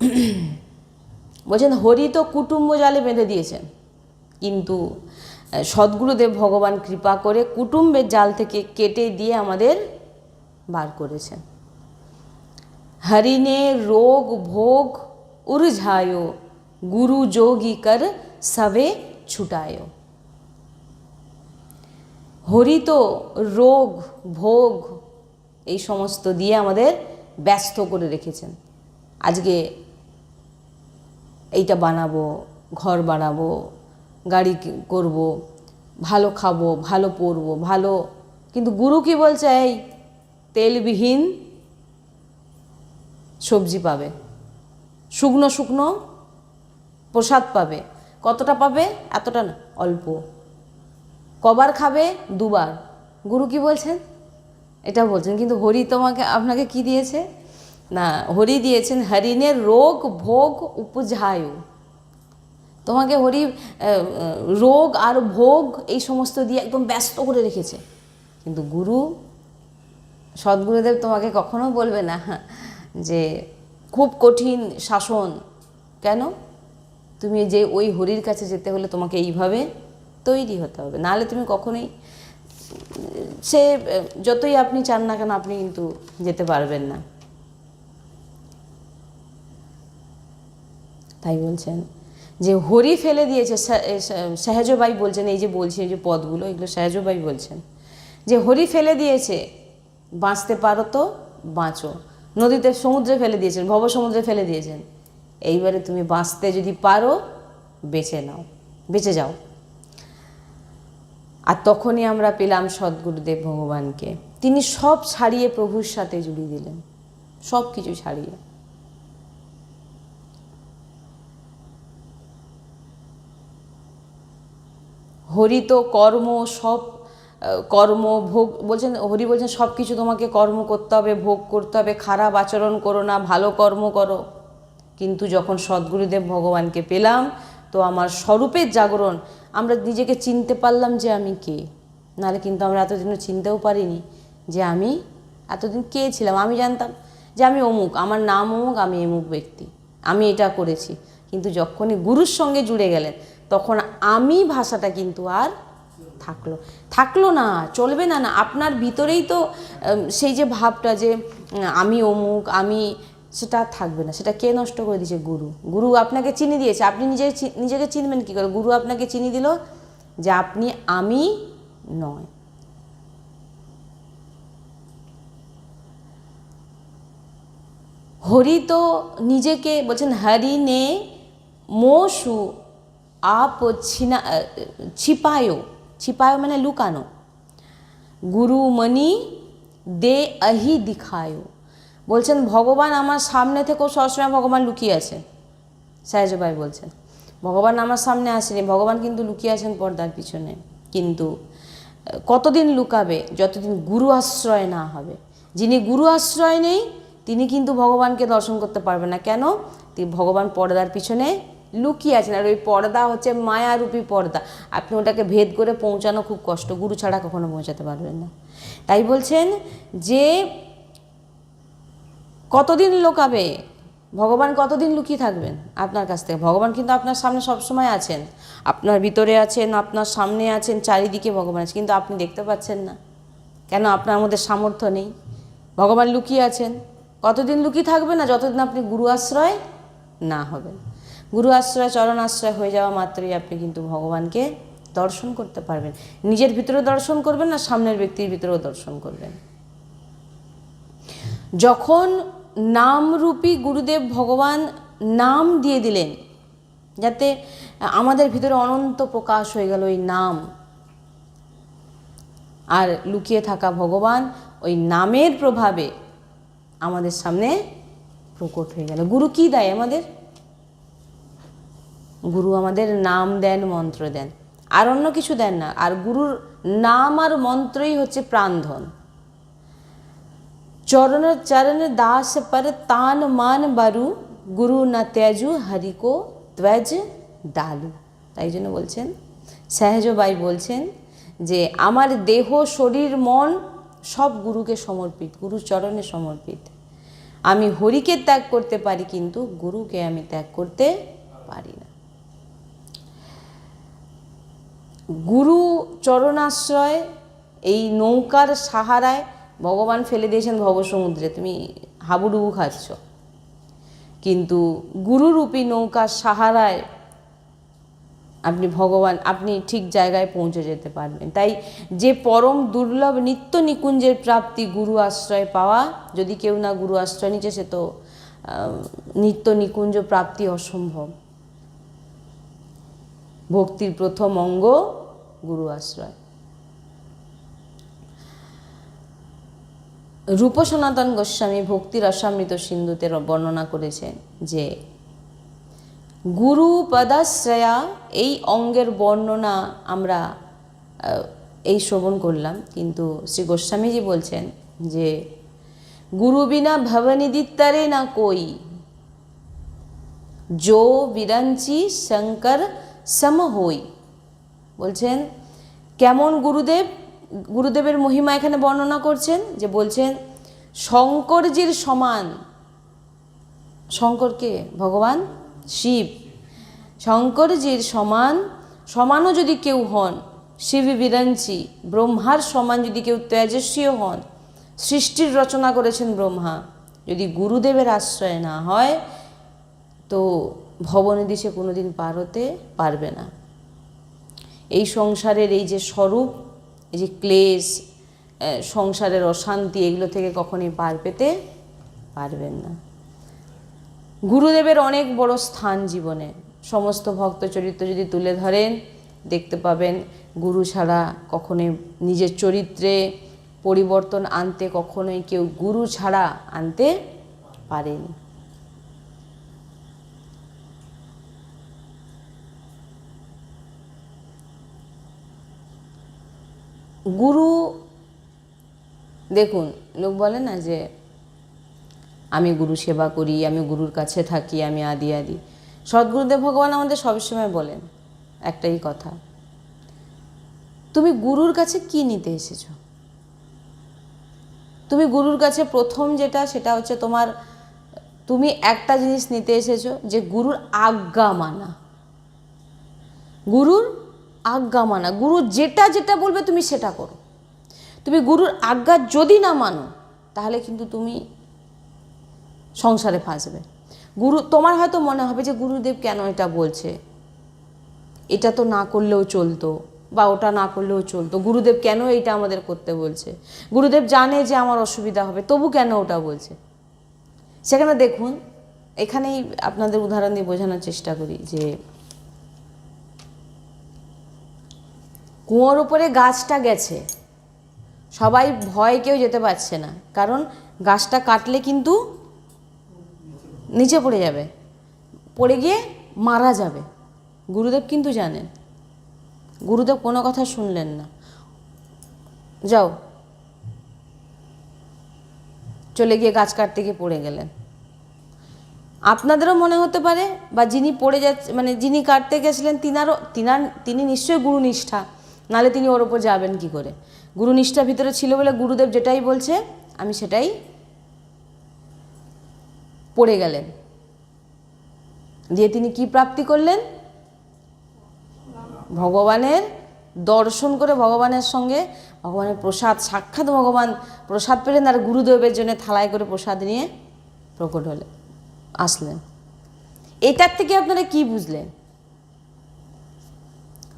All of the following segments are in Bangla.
বলছেন হরি তো কুটুম্ব জালে বেঁধে দিয়েছেন। কিন্তু সদ্গুরুদেব ভগবান কৃপা করে কুটুম্বের জাল থেকে কেটে দিয়ে আমাদের বার করেছেন। হরিণে রোগ ভোগ উর্ঝায়ো, গুরু যোগী কর সবে ছুটায়ো। হরি তো রোগ ভোগ এই সমস্ত দিয়ে আমাদের ব্যস্ত করে রেখেছেন। আজকে এইটা বানাবো, ঘর বানাবো, গাড়ি করব, ভালো খাব, ভালো পরবো, ভালো, কিন্তু গুরু কি বলছে, এই তেলবিহীন সবজি পাবে, শুকনো শুকনো প্রসাদ পাবে, কতটা পাবে, এতটা না, অল্প, কবার খাবে, দুবার। গুরু কি বলছেন? এটা বলছেন, কিন্তু হরি তোমাকে, আপনাকে কি দিয়েছে? না, হরি দিয়েছেন, হরিণের রোগ, ভোগ, উপজায়ু। তোমাকে হরি রোগ আর ভোগ এই সমস্ত দিয়ে একদম ব্যস্ত করে রেখেছে। কিন্তু গুরু, সদ্গুরুদেব তোমাকে কখনো বলবে না যে খুব কঠিন শাসন। কেন? তুমি যে ওই হরির কাছে যেতে হলে তোমাকে এইভাবে তৈরি হতে হবে। নাহলে তুমি কখনোই, সে, যতই আপনি চান না কেন, আপনি কিন্তু যেতে পারবেন না। তাই বলছেন। যে হরি ফেলে দিয়েছে সাহেজবাই বলছেন, এই যে বলছি, এই যে পদগুলো, এগুলো সাহেজবাই বলছেন। যে হরি ফেলে দিয়েছে, বাঁচতে পারো তো, বাঁচো। নদীতে সমুদ্রে ফেলে দিয়েছেন, ভব সমুদ্রে ফেলে দিয়েছেন। এইবারে তুমি বাঁচতে যদি পারো, বেঁচে নাও, বেঁচে যাও। আর তখনই আমরা পেলাম সদ্গুরুদেব ভগবানকে। তিনি সব ছাড়িয়ে প্রভুর সাথে জুড়িয়ে দিলেন। সব কিছু ছাড়িয়ে। হরি তো কর্ম সব কর্ম ভোগ বলছেন, হরি বলছেন, সব কিছু তোমাকে কর্ম করতে হবে, ভোগ করতে হবে, খারাপ আচরণ করো না, ভালো কর্ম করো। কিন্তু যখন সদ্গুরুদেব ভগবানকে পেলাম, তো আমার স্বরূপের জাগরণ, আমরা নিজেকে চিনতে পারলাম যে আমি কে। নাহলে কিন্তু আমরা এতদিনও চিনতেও পারিনি যে আমি, এতদিন কে ছিলাম। আমি জানতাম যে আমি অমুক, আমার নাম অমুক, আমি অমুক ব্যক্তি। আমি এটা করেছি। কিন্তু যখনই গুরুর সঙ্গে জুড়ে গেলেন তখন আমি ভাষাটা কিন্তু আর থাকল। থাকল না, চলবে না না। আপনার ভিতরেই তো সেই যে ভাবটা যে আমি অমুক, আমি, সেটা থাকবে না। সেটা কে নষ্ট করে দিয়েছে? গুরু। গুরু আপনাকে চিনি দিয়েছে। আপনি নিজে নিজেকে চিনবেন কী করে? গুরু আপনাকে চিনি দিল যে আপনি আমি নয়। হরি তো নিজেকে বলছেন, হরি নে মোশু আপ ছিনা ছিপায়ো ছিপায়ো মানে লুকানো গুরু মণি দে আহি দিখায়ো বলছেন ভগবান আমার সামনে থেকেও সবসময় ভগবান লুকিয়ে আছে সাহেজবাই বলছেন ভগবান আমার সামনে আসেনি ভগবান কিন্তু লুকিয়ে আছেন পর্দার পিছনে। কিন্তু কতদিন লুকাবে? যতদিন গুরু আশ্রয় না হবে। যিনি গুরু আশ্রয় নেই, তিনি কিন্তু ভগবানকে দর্শন করতে পারবেন না। কেন? ভগবান পর্দার পিছনে লুকিয়ে আছেন। আর ওই পর্দা হচ্ছে মায়ারূপী পর্দা। আপনি ওটাকে ভেদ করে পৌঁছানো খুব কষ্ট। গুরু ছাড়া কখনো পৌঁছাতে পারবেন না। তাই বলছেন যে, কতদিন লোকাবে? ভগবান কতদিন লুকিয়ে থাকবেন আপনার কাছ থেকে? ভগবান কিন্তু আপনার সামনে সবসময় আছেন। আপনার ভিতরে আছেন, আপনার সামনে আছেন, চারিদিকে ভগবান আছে। কিন্তু আপনি দেখতে পাচ্ছেন না। কেন? আপনার মধ্যে সামর্থ্য নেই। ভগবান লুকিয়ে আছেন। কতদিন লুকিয়ে থাকবে না? যতদিন আপনি গুরু আশ্রয় না হবেন। গুরু আশ্রয়, চরণ আশ্রয় হয়ে যাওয়া মাত্রই আপনি কিন্তু ভগবানকে দর্শন করতে পারবেন। নিজের ভিতরে দর্শন করবেন না সামনের ব্যক্তির ভিতরেও দর্শন করবেন। যখন নামরূপী গুরুদেব ভগবান নাম দিয়ে দিলেন, যাতে আমাদের ভিতরে অনন্ত প্রকাশ হয়ে গেল ওই নাম, আর লুকিয়ে থাকা ভগবান ওই নামের প্রভাবে আমাদের সামনে প্রকট হয়ে গেল। গুরু কি দেয় আমাদের? গুরু আমাদের নাম দেন, মন্ত্র দেন। আর অন্য কিছু দেন না। আর গুরুর নাম আর মন্ত্রই হচ্ছে প্রাণধন। চরণ চরণ দাস পর তান মান বারু, গুরু না ত্যাজু হরিকো ত্বজ ডালু। তাই জন্য বলছেন সহজবাই বলছেন যে, আমার দেহ, শরীর, মন সব গুরুকে সমর্পিত গুরু চরণে সমর্পিত। আমি হরিকে ত্যাগ করতে পারি, কিন্তু গুরুকে আমি ত্যাগ করতে পারি না। গুরু চরণাশ্রয়, এই নৌকার সাহারায় ভগবান ফেলে দিয়েছেন ভবসমুদ্রে। তুমি হাবুডুবু খাচ্ছ। কিন্তু গুরুরূপী নৌকার সাহারায় আপনি ভগবান, আপনি ঠিক জায়গায় পৌঁছে যেতে পারবেন। তাই যে পরম দুর্লভ নিত্য নিকুঞ্জের প্রাপ্তি গুরু আশ্রয় পাওয়া, যদি কেউ না গুরু আশ্রয় নিচ্ছে, সে তো নিত্য নিকুঞ্জ প্রাপ্তি অসম্ভব। ভক্তির প্রথম অঙ্গ গুরু আশ্রয়। রূপ সনাতন গোস্বামী ভক্তির অসামৃত সিন্ধুতে বর্ণনা করেছেন যে, গুরু পদাশ্রয়া, এই অঙ্গের বর্ণনা আমরা এই শ্রবণ করলাম। কিন্তু শ্রী গোস্বামীজি বলছেন যে, গুরু বিনা ভবনিদিত্তারে না কই। জো বিরঞ্চি শঙ্কর সম হই বলছেন কেমন গুরুদেব? গুরুদেবের মহিমা এখানে বর্ণনা করছেন যে বলছেন, শঙ্করজির সমান শঙ্করকে ভগবান? শিব। শঙ্করজির সমান সমানও যদি কেউ হন, শিব বিরঞ্চি, ব্রহ্মার সমান যদি কেউ তেজস্বীও হন, সৃষ্টির রচনা করেছেন ব্রহ্মা। যদি গুরুদেবের আশ্রয় না হয়, তো ভবনদী সে কোনোদিন পার হতে পারবে না। এই সংসারের এই যে স্বরূপ, এই যে ক্লেশ সংসারের অশান্তি, এগুলো থেকে কখনই পার পেতে পারবেন না। গুরুদেবের অনেক বড় স্থান জীবনে। সমস্ত ভক্ত চরিত্র যদি তুলে ধরেন, দেখতে পাবেন গুরু ছাড়া কখনোই নিজের চরিত্রে পরিবর্তন আনতে কখনোই কেউ গুরু ছাড়া আনতে পারেনি। গুরু, দেখুন, লোক বলে না যে, আমি গুরু সেবা করি, আমি গুরুর কাছে থাকি, আমি আদি আদি। সদ্গুরুদেব ভগবান আমাদের সবসময় বলেন একটাই কথা, তুমি গুরুর কাছে কি নিতে এসেছ? তুমি গুরুর কাছে প্রথম যেটা, সেটা হচ্ছে তোমার, তুমি একটা জিনিস নিতে এসেছ যে, গুরুর আজ্ঞা মানা। গুরুর আজ্ঞা মানা। গুরু যেটা যেটা বলবে তুমি সেটা করো। তুমি গুরুর আজ্ঞা যদি না মানো, তাহলে কিন্তু তুমি সংসারে ফাঁসবে। গুরু, তোমার হয়তো মনে হবে যে গুরুদেব কেন এটা বলছে? এটা তো না করলেও চলতো বা ওটা না করলেও চলতো। গুরুদেব কেন এইটা আমাদের করতে বলছে? গুরুদেব জানে যে আমার অসুবিধা হবে, তবু কেন ওটা বলছে? সেখানে দেখুন, এখানেই আপনাদের উদাহরণ দিয়ে বোঝানোর চেষ্টা করি যে কুয়োর উপরে গাছটা গেছে। সবাই ভয় কেউ যেতে পারছে না। কারণ গাছটা কাটলে কিন্তু নিচে পড়ে যাবে। পড়ে গিয়ে মারা যাবে। গুরুদেব কিন্তু জানেন। গুরুদেব কোনো কথা শুনলেন না। যাও। চলে গিয়ে গাছ কাটতে গিয়ে পড়ে গেলেন। আপনাদেরও মনে হতে পারে, বা যিনি পড়ে যাচ্ছে মানে যিনি কাটতে গেছিলেন, তিনারও, তিনার, তিনি নিশ্চয়ই গুরুনিষ্ঠা। নালে তিনি ওর ওপর যাবেন কি করে? গুরু গুরুনিষ্ঠা ভিতরে ছিল বলে গুরুদেব যেটাই বলছে, আমি সেটাই পড়ে গেলেন। দিয়ে তিনি কি প্রাপ্তি করলেন? ভগবানের দর্শন করে ভগবানের সঙ্গে ভগবানের প্রসাদ, সাক্ষাৎ ভগবান প্রসাদ পেলেন আর গুরুদেবের জন্য থালায় করে প্রসাদ নিয়ে প্রকট হলেন, আসলেন। এটার থেকে আপনারা কি বুঝলেন?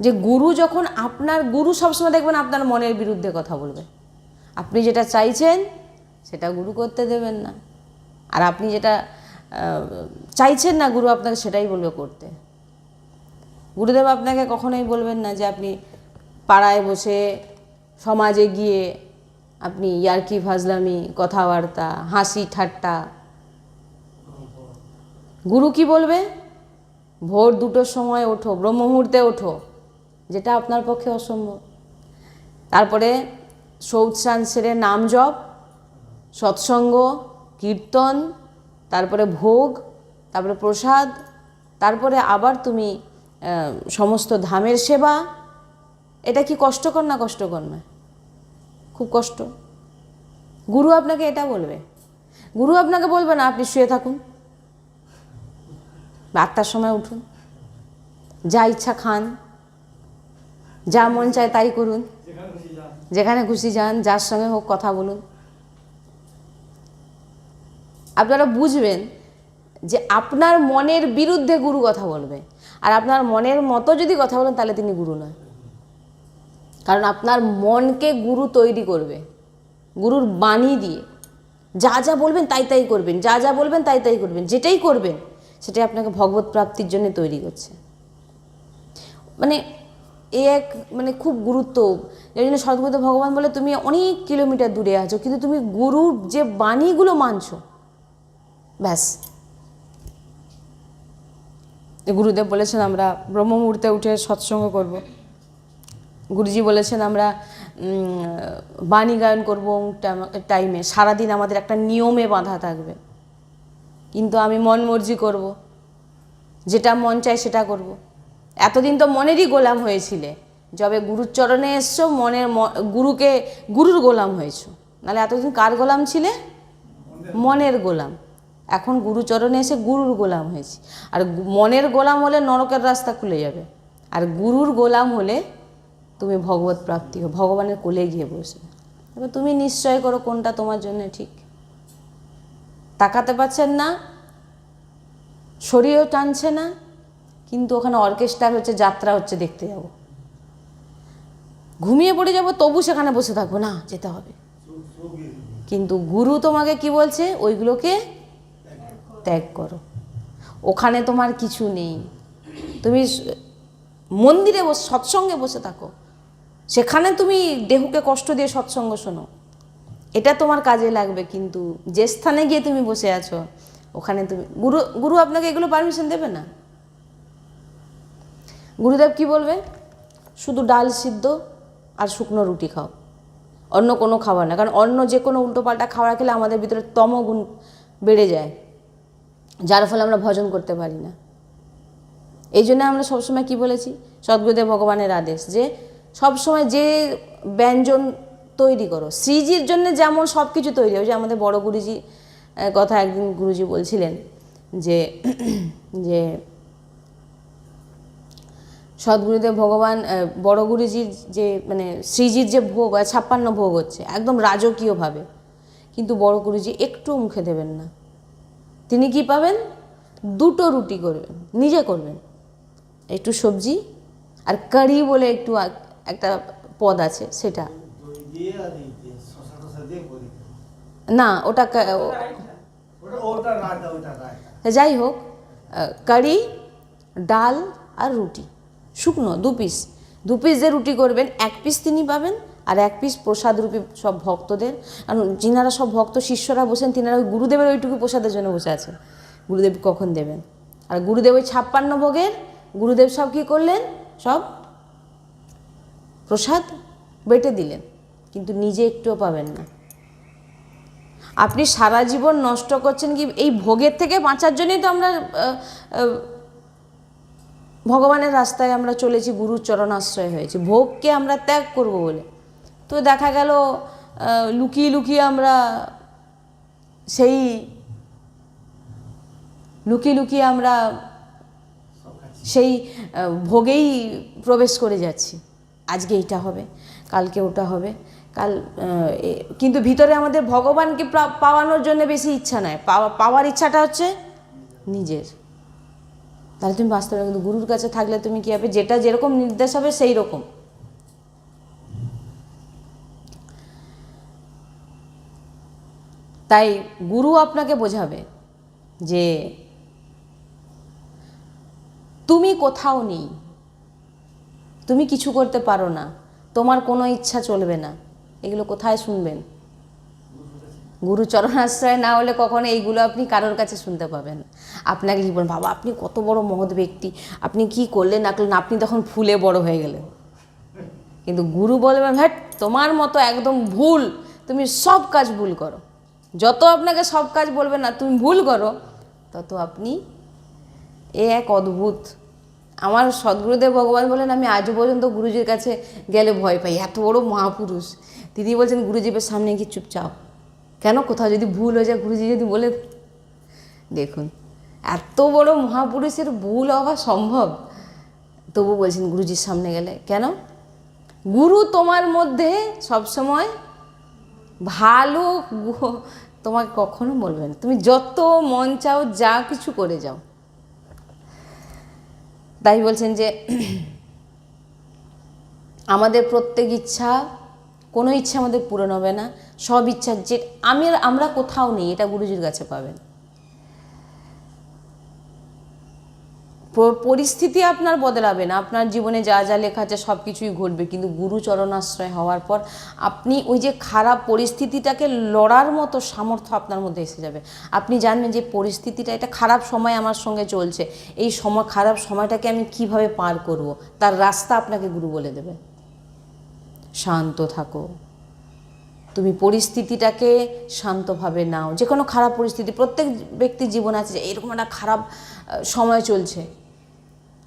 যে গুরু যখন আপনার গুরু সবসময় দেখবেন আপনার মনের বিরুদ্ধে কথা বলবে। আপনি যেটা চাইছেন, সেটা গুরু করতে দেবেন না। আর আপনি যেটা চাইছেন না গুরু আপনাকে, সেটাই বলবে করতে। গুরুদেব আপনাকে কখনোই বলবেন না যে আপনি পাড়ায় বসে সমাজে গিয়ে আপনি ইয়ার্কি ফাজলামি, কথাবার্তা, হাসি ঠাট্টা। গুরু কি বলবে? ভোর দুটোর সময় ওঠো ব্রহ্ম মুহূর্তে ওঠো। যেটা আপনার পক্ষে অসম্ভব। তারপরে শৌচ স্নান সেরে নাম জপ, সৎসঙ্গ, কীর্তন, তারপরে ভোগ, তারপরে প্রসাদ, তারপরে আবার তুমি সমস্ত ধামের সেবা। এটা কি কষ্টকর না কষ্টকর না খুব কষ্ট। গুরু আপনাকে এটা বলবে। গুরু আপনাকে বলবে না, আপনি শুয়ে থাকুন। বা আটটার সময় উঠুন। যা ইচ্ছা খান। যা মন চায় তাই করুন। যেখানে খুশি যান। যার সঙ্গে হোক কথা বলুন। আপনারা বুঝবেন যে আপনার মনের বিরুদ্ধে গুরু কথা বলবে। আর আপনার মনের মতো যদি কথা বলেন তাহলে তিনি গুরু নয়। কারণ আপনার মনকে গুরু তৈরি করবে। গুরুর বাণী দিয়ে। যা যা বলবেন তাই তাই করবেন। যা যা বলবেন তাই তাই করবেন। যেটাই করবেন সেটাই আপনাকে ভগবত প্রাপ্তির জন্য তৈরি করছে। মানে এ এক মানে খুব গুরুত্ব। এই জন্য সদ্গুরুদেব ভগবান বলে, তুমি অনেক কিলোমিটার দূরে আছো, কিন্তু তুমি গুরুর যে বাণীগুলো মানছো, ব্যাস। গুরুদেব বলেছেন, আমরা ব্রহ্ম মুহূর্তে উঠে সৎসঙ্গ করব। গুরুজি বলেছেন, আমরা বাণী গায়ন করব টাইমে। সারাদিন আমাদের একটা নিয়মে বাঁধা থাকবে। কিন্তু আমি মন মর্জি করব। যেটা মন চায় সেটা করব। এতদিন তো মনেরই গোলাম হয়েছিলে। যবে গুরুর চরণে এসছো, মনের গুরুকে, গুরুর গোলাম হয়েছো। নাহলে এতদিন কার গোলাম ছিলে? মনের গোলাম। এখন গুরুচরণে এসে গুরুর গোলাম হয়েছি। আর মনের গোলাম হলে নরকের রাস্তা খুলে যাবে। আর গুরুর গোলাম হলে তুমি ভগবত প্রাপ্তি হবে ভগবানের কোলে গিয়ে বসবে। এবার তুমি নিশ্চয় করো কোনটা তোমার জন্য ঠিক। তাকাতে পারছেন না, শরীরও টানছে না কিন্তু ওখানে অর্কেস্ট্রার হচ্ছে, যাত্রা হচ্ছে, দেখতে যাব। ঘুমিয়ে পড়ে যাব, তবু সেখানে বসে থাকব। না, যেতে হবে। কিন্তু গুরু তোমাকে কি বলছে? ওইগুলোকে ত্যাগ করো। ওখানে তোমার কিছু নেই। তুমি মন্দিরে বসে, সৎসঙ্গে বসে থাকো। সেখানে তুমি দেহকে কষ্ট দিয়ে সৎসঙ্গ শোনো। এটা তোমার কাজে লাগবে, কিন্তু যে স্থানে গিয়ে তুমি বসে আছো, ওখানে তুমি, গুরু গুরু আপনাকে এগুলো পারমিশন দেবে না? গুরুদেব কি বলবে? শুধু ডাল সিদ্ধ আর শুকনো রুটি খাও। অন্য কোনো খাবার না, কারণ অন্য যে কোনো উল্টোপাল্টা খাবার খেলে আমাদের ভিতরে তমগুণ বেড়ে যায়, যার ফলে আমরা ভজন করতে পারি না। এই জন্য আমরা সবসময় কি বলেছি? সদ্গুরুদেব ভগবানের আদেশ যে, সবসময় যে ব্যঞ্জন তৈরি করো। শ্রীজির জন্য যেমন সব কিছু তৈরি হয় যে আমাদের বড় গুরুজি কথা একদিন গুরুজি বলছিলেন যে যে সদ্গুরুদেব ভগবান বড় গুরুজির যে মানে শ্রীজির যে ভোগ হয় ছাপ্পান্ন ভোগ হচ্ছে একদম রাজকীয়ভাবে। কিন্তু বড় গুরুজি একটু মুখে দেবেন না। তিনি কি পাবেন? দুটো রুটি করবেন নিজে করবেন। একটু সবজি আর কারি বলে একটু একটা পদ আছে সেটা। না ওটা যাই হোক কারি ডাল আর রুটি। শুকনো, দু পিস দু পিস যে রুটি করবেন, এক পিস তিনি পাবেন আর এক পিস প্রসাদ রূপী সব ভক্তদের। কারণ যিনারা সব ভক্ত, শিষ্যরা বসেন, তিনারা ওই গুরুদেবের ওইটুকু প্রসাদের জন্য বসে আছেন। গুরুদেব কখন দেবেন? আর গুরুদেব ওই ছাপ্পান্ন ভোগের, গুরুদেব সব কী করলেন? সব প্রসাদ বেটে দিলেন, কিন্তু নিজে একটুও পাবেন না। আপনি সারা জীবন নষ্ট করছেন কি, এই ভোগের থেকে বাঁচার জন্যই তো আমরা ভগবানের রাস্তায় আমরা চলেছি, গুরুর চরণাশ্রয় হয়েছি। ভোগকে আমরা ত্যাগ করব বলে। তো দেখা গেল লুকিয়ে লুকিয়ে আমরা সেই, লুকিয়ে লুকিয়ে আমরা সেই ভোগেই প্রবেশ করে যাচ্ছি। আজকে এইটা হবে, কালকে ওটা হবে, কাল কিন্তু ভিতরে আমাদের ভগবানকে পাওয়ানোর জন্য বেশি ইচ্ছা নয় পাওয়া, পাওয়ার ইচ্ছাটা হচ্ছে নিজের। তাহলে তুমি বাঁচতে পারবে কিন্তু গুরুর কাছে থাকলে তুমি কী হবে? যেটা যেরকম নির্দেশ হবে সেই রকম তাই গুরু আপনাকে বোঝাবে যে তুমি কোথাও নেই, তুমি কিছু করতে পারো না, তোমার কোনো ইচ্ছা চলবে না, এগুলো কোথায় শুনবেন? গুরু চরণাশ্রয় না হলে কখনো এইগুলো আপনি কারোর কাছে শুনতে পাবেন আপনাকে কি বলেন বাবা, আপনি কত বড় মহৎ ব্যক্তি। আপনি কি করলেন না করলেন? আপনি তখন ফুলে বড় হয়ে গেলেন। কিন্তু গুরু বলবেন হ্যাট তোমার মতো একদম ভুল। তুমি সব কাজ ভুল করো। যত আপনাকে সব কাজ বলবে না, তুমি ভুল করো, তত আপনি এ এক অদ্ভুত। আমার সদ্গুরুদেব ভগবান বলেন, আমি আজও পর্যন্ত গুরুজির কাছে গেলে ভয় পাই। এত বড় মহাপুরুষ। তিনি বলছেন গুরুজীবের সামনে গিয়ে চুপচাপ। কেন কোথাও যদি ভুল হয়ে যায় গুরুজি যদি বলে দেখুন, এত বড় মহাপুরুষের ভুল হওয়া সম্ভব। তবু বলছেন গুরুজির সামনে গেলে, কেন? গুরু তোমার মধ্যে সবসময় ভালো তোমাকে কখনো বলবে না। তুমি যত মন চাও যা কিছু করে যাও। তাই বলছেন যে আমাদের প্রত্যেক ইচ্ছা, কোনো ইচ্ছা আমাদের পূরণ হবে না। সব ইচ্ছা যে আমি আমরা কোথাও নেই, এটা গুরুজির কাছে পাবেন। পরিস্থিতি আপনার বদলাবে না, আপনার জীবনে যা যা লেখা আছে সব কিছুই ঘটবে, কিন্তু গুরুচরণাশ্রয় হওয়ার পর আপনি ওই যে খারাপ পরিস্থিতিটাকে লড়ার মতো সামর্থ্য আপনার মধ্যে এসে যাবে। আপনি জানবেন যে পরিস্থিতিটা এটা খারাপ সময় আমার সঙ্গে চলছে, এই সময়, খারাপ সময়টাকে আমি কীভাবে পার করব, তার রাস্তা আপনাকে গুরু বলে দেবে। শান্ত থাকো। তুমি পরিস্থিতিটাকে শান্তভাবে নাও। যে কোনো খারাপ পরিস্থিতি, প্রত্যেক ব্যক্তির জীবন আছে যে এরকম একটা খারাপ সময় চলছে।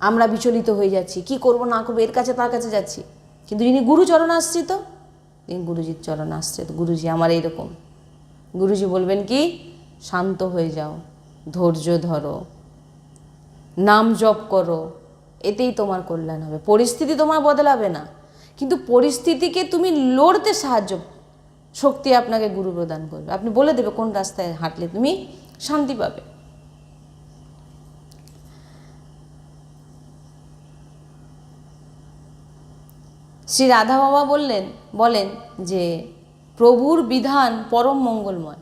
আমরা বিচলিত হয়ে যাচ্ছি, কি করব, না করব, এর কাছে তার কাছে যাচ্ছি। কিন্তু যিনি গুরু চরণ আশ্রিত তিনি গুরুজির চরণ আশ্রিত গুরুজি আমার এইরকম। গুরুজি বলবেন কি, শান্ত হয়ে যাও, ধৈর্য ধরো, নাম জপ করো, এতেই তোমার কল্যাণ হবে। পরিস্থিতি তোমার বদলাবে না। কিন্তু পরিস্থিতিকে তুমি লড়তে সাহায্য শক্তি আপনাকে গুরু প্রদান করবে। আপনি বলে দেবে কোন রাস্তায় হাঁটলে তুমি শান্তি পাবে। শ্রী রাধা বাবা বললেন, বলেন যে, প্রভুর বিধান পরম মঙ্গলময়।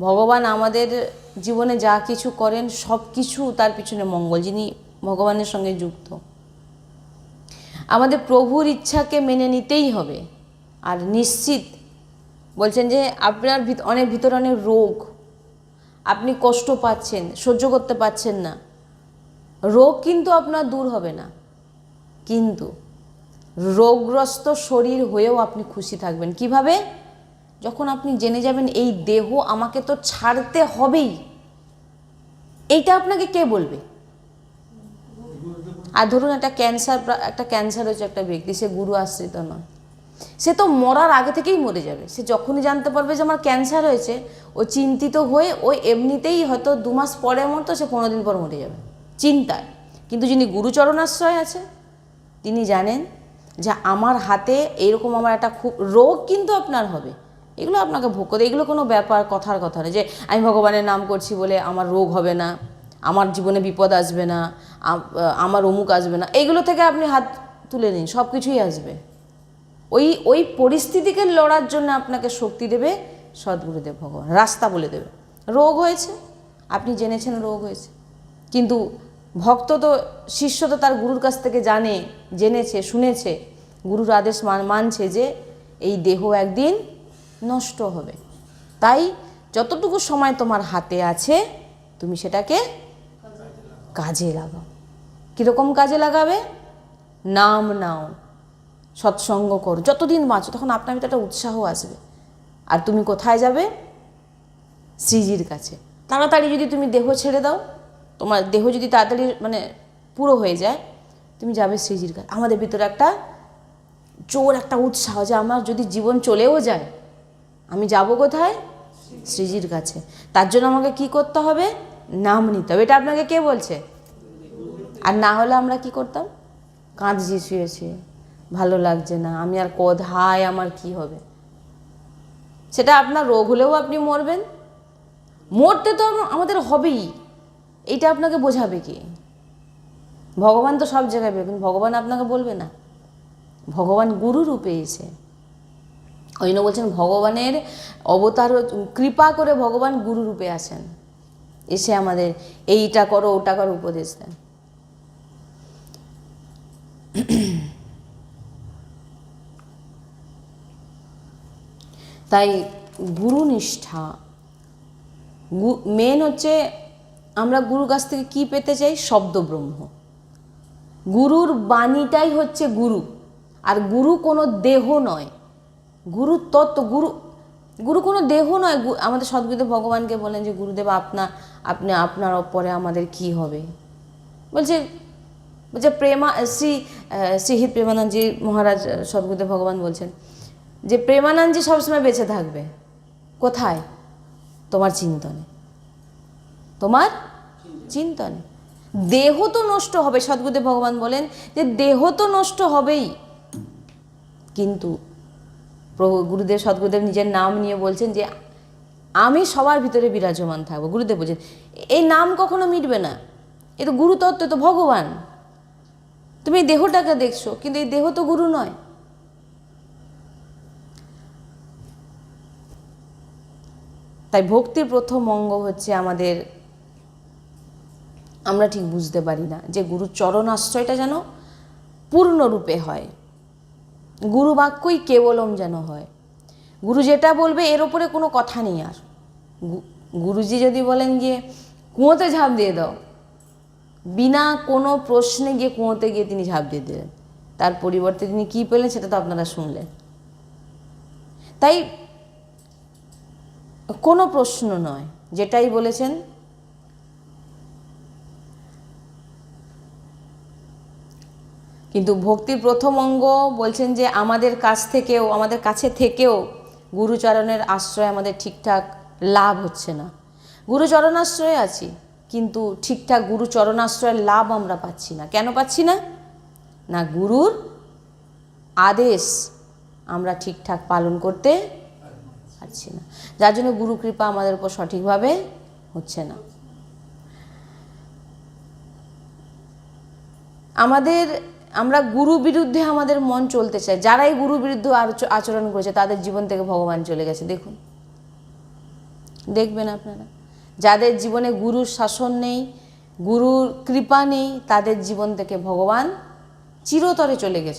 ভগবান আমাদের জীবনে যা কিছু করেন, সব কিছু তার পিছনে মঙ্গল, যিনি ভগবানের সঙ্গে যুক্ত। আমাদের প্রভুর ইচ্ছাকে মেনে নিতেই হবে। আর নিশ্চিত বলছেন যে আপনার অনেক ভিতরে অনেক রোগ। আপনি কষ্ট পাচ্ছেন, সহ্য করতে পারছেন না। রোগ কিন্তু আপনার দূর হবে না। কিন্তু রোগগ্রস্ত শরীর হয়েও আপনি খুশি থাকবেন। কীভাবে? যখন আপনি জেনে যাবেন, এই দেহ আমাকে তো ছাড়তে হবেই। এইটা আপনাকে কে বলবে? আর ধরুন একটা ক্যান্সার একটা ক্যান্সার হয়েছে একটা ব্যক্তি, সে গুরু আশ্রিত নয়। সে তো মরার আগে থেকেই মরে যাবে। সে যখনই জানতে পারবে যে আমার ক্যান্সার হয়েছে, ও চিন্তিত হয়ে ও এমনিতেই হয়তো দু মাস পরে মরতো সে পনেরো দিন পর মরে যাবে। চিন্তায়। কিন্তু যিনি গুরুচরণাশ্রয় আছে, তিনি জানেন যে আমার হাতে এরকম আমার একটা খুব রোগ কিন্তু আপনার হবে। এগুলো আপনাকে ভোগ করতে এগুলো কোনো ব্যাপার, কথার কথা নয় যে আমি ভগবানের নাম করছি বলে আমার রোগ হবে না, আমার জীবনে বিপদ আসবে না আমার অমুক আসবে না। এগুলো থেকে আপনি হাত তুলে নিন সব কিছুই আসবে। ওই ওই পরিস্থিতিকে লড়ার জন্য আপনাকে শক্তি দেবে সদ্গুরুদেব ভগবান। রাস্তা বলে দেবে। রোগ হয়েছে, আপনি জেনেছেন রোগ হয়েছে। কিন্তু ভক্ত তো, শিষ্য তো তার গুরুর কাছ থেকে জানে, জেনেছে, শুনেছে। গুরুর আদেশ মান- মানছে যে এই দেহ একদিন নষ্ট হবে। তাই যতটুকু সময় তোমার হাতে আছে, তুমি সেটাকে কাজে লাগাও। কীরকম কাজে লাগাবে? নাম নাও। সৎসঙ্গ করো। যতদিন বাঁচো, তখন আপনার ভিতরে একটা উৎসাহ আসবে। আর তুমি কোথায় যাবে? শ্রীজির কাছে। তাড়াতাড়ি যদি তুমি দেহ ছেড়ে দাও, তোমার দেহ যদি তাড়াতাড়ি মানে পুরো হয়ে যায়, তুমি যাবে শ্রীজির কাছে। আমাদের ভিতরে একটা জোর, একটা উৎসাহ যে আমার যদি জীবন চলেও যায়, আমি যাব কোথায়? শ্রীজির কাছে। তার জন্য আমাকে কি করতে হবে? নাম নিতে হবে। এটা আপনাকে কে বলছে? আর না হলে আমরা কি করতাম? কাঁদছি, শুয়ে শুয়ে। ভালো লাগছে না। আমি আর কোথায়, আমার কি হবে? সেটা আপনার রোগ হলেও আপনি মরবেন। মরতে তো আমাদের হবেই। এইটা আপনাকে বোঝাবে কি? ভগবান তো সব জায়গায় বের কিন্তু ভগবান আপনাকে বলবে না। ভগবান গুরু রূপে এসে। ওই জন্য বলছেন, ভগবানের অবতার কৃপা করে ভগবান গুরু রূপে আসেন। এসে আমাদের এইটা করো, ওটা করো উপদেশ দেন। তাই গুরু নিষ্ঠা মেন হচ্ছে আমরা গুরুর কাছ থেকে কী পেতে চাই? শব্দ ব্রহ্ম গুরুর বাণীটাই হচ্ছে গুরু। আর গুরু কোনো দেহ নয়। গুরু তত্ত্ব, গুরু গুরু কোনো দেহ নয়। আমাদের সদ্গুরুদেব ভগবানকে বলেন যে, গুরুদেব আপনার আপনি আপনার পরে আমাদের কি হবে? বলছে বলছে প্রেমা, শ্রী শ্রীহিত প্রেমানন্দজি মহারাজ, সদ্গুরুদেব ভগবান বলছেন যে প্রেমানন্দজি সবসময় বেঁচে থাকবে। কোথায়? তোমার চিন্তনে। তোমার চিন্তনে। দেহ তো নষ্ট হবে সদ্গুদেব ভগবান বলেন যে দেহ তো নষ্ট হবেই। কিন্তু প্রভু গুরুদেব, সদ্গুরুদেব নিজের নাম নিয়ে বলছেন যে আমি সবার ভিতরে বিরাজমান থাকব। গুরুদেব বলছেন, এই নাম কখনো মিটবে না। এ তো গুরুতত্ত্ব তো ভগবান। তুমি এই দেহটাকে দেখছ, কিন্তু এই দেহ তো গুরু নয়। তাই ভক্তির প্রথম অঙ্গ হচ্ছে আমাদের, আমরা ঠিক বুঝতে পারি না যে গুরুর চরণ আশ্রয়টা যেন পূর্ণরূপে হয়। গুরু বাক্যই কেবলম যেন হয়। গুরু যেটা বলবে এর ওপরে কোনো কথা নেই আর। গুরুজি যদি বলেন গিয়ে, কুয়োতে ঝাঁপ দিয়ে দাও। বিনা কোনো প্রশ্নে গিয়ে কুয়োতে গিয়ে তিনি ঝাঁপ দিয়ে দিলেন। তার পরিবর্তে তিনি কী পেলেন সেটা তো আপনারা শুনলেন। তাই কোনো প্রশ্ন নয়, যেটাই বলেছেন। কিন্তু ভক্তির প্রথম অঙ্গ বলছেন যে, আমাদের কাছ থেকেও, আমাদের কাছে থেকেও গুরুচরণের আশ্রয় আমাদের ঠিকঠাক লাভ হচ্ছে না। গুরুচরণাশ্রয়ে আছি, কিন্তু ঠিকঠাক গুরুচরণাশ্রয়ের লাভ আমরা পাচ্ছি না। কেন পাচ্ছি না? না, গুরুর আদেশ আমরা ঠিকঠাক পালন করতে পারছি না। যার জন্য গুরু কৃপা আমাদের উপর সঠিকভাবে হচ্ছে না। আমাদের, আমরা গুরু বিরুদ্ধে আমাদের মন চলতে চাই যারাই গুরু বিরুদ্ধে আচরণ করেছে, তাদের জীবন থেকে ভগবান চলে গেছে। দেখুন। দেখবেন আপনারা। যাদের জীবনে গুরুর শাসন নেই, গুরুর কৃপা নেই, তাদের জীবন থেকে ভগবান চিরতরে চলে গেছে।